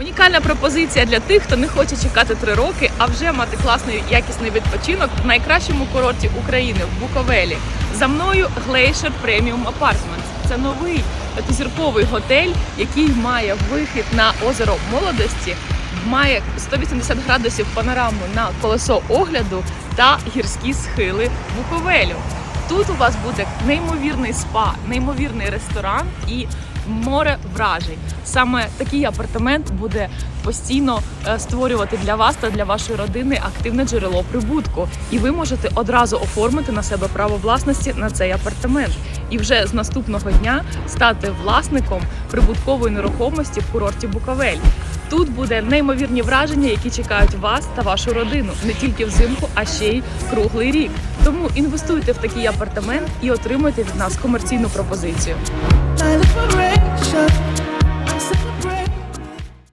Унікальна пропозиція для тих, хто не хоче чекати три роки, а вже мати класний якісний відпочинок в найкращому курорті України в Буковелі. За мною Glacier Premium Apartments. Це новий п'ятизірковий готель, який має вихід на озеро молодості, має 180 градусів панораму на колесо огляду та гірські схили Буковелю. Тут у вас буде неймовірний спа, неймовірний ресторан і море вражень. Саме такий апартамент буде постійно е, створювати для вас та для вашої родини активне джерело прибутку. І ви можете одразу оформити на себе право власності на цей апартамент. І вже з наступного дня стати власником прибуткової нерухомості в курорті Буковель. Тут буде неймовірні враження, які чекають вас та вашу родину не тільки взимку, а ще й круглий рік. Тому інвестуйте в такий апартамент і отримуйте від нас комерційну пропозицію.